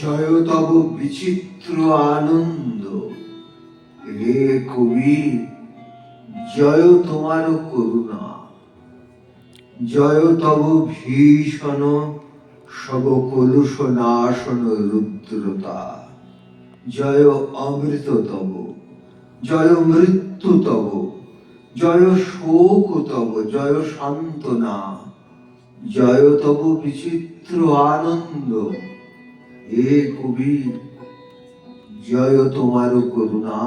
জয় তব বিচিত্র আনন্দ। রে কবি, জয় তোমার করুণা। জয় তব ভীষণ সব কলুষ নাশন রুদ্রতা। জয় অমৃত তব জয় মৃত্যু তব জয় শোক তব জয় সান্ত্বনা। জয় তব বিচিত্র আনন্দ। হে কবি জয় তোমার করুণা।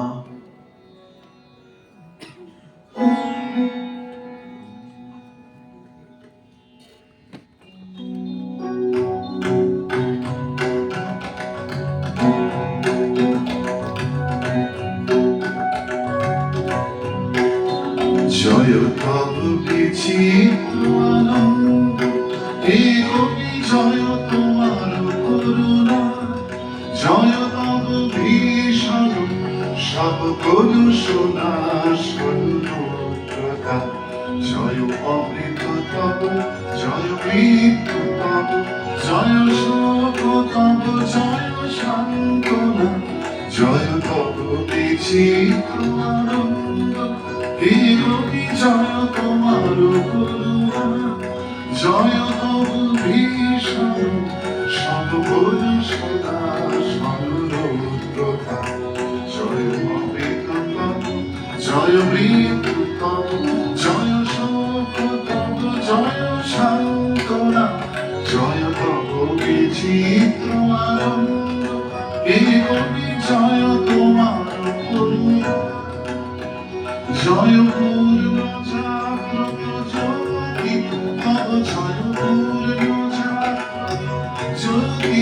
সব কলুষণা সন্ন্যতা জয় অমৃত তব জয় মৃত্যু তব জয় শোক তব জয় সান্ত্বনা। জয় তব আনন্দ হে জয় তোমার জয় তব ভীষণ সদা সর্বত্রতা জয় তব জয় শোক তব জয় সান্ত্বনা, জয় তব বিচিত্র আনন্দ হে কবি জয় তোমার করুণা জয় পূর্ণ জাগ্রত জ্যোতি তব জয় পূর্ণ জাগ্রত জ্যোতি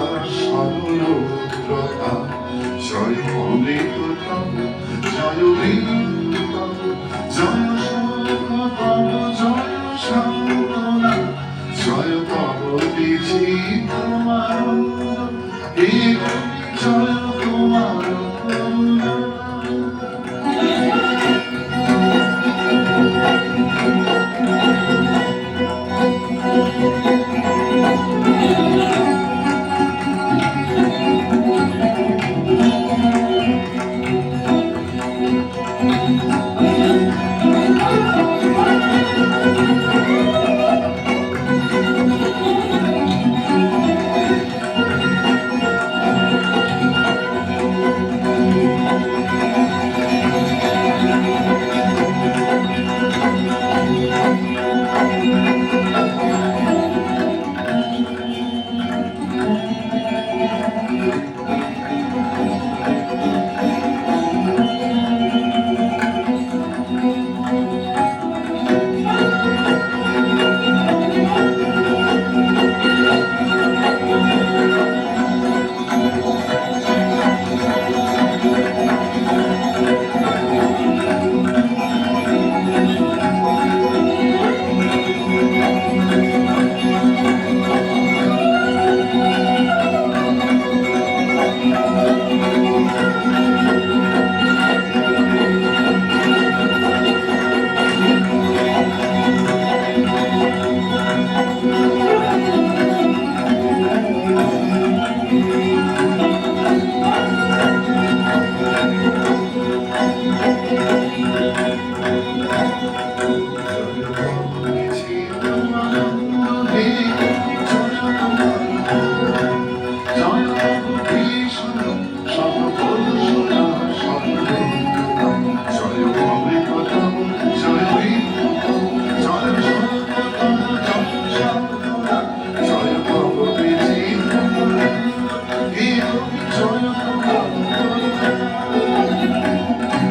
জয় মৃত্যু তব জয় Deus.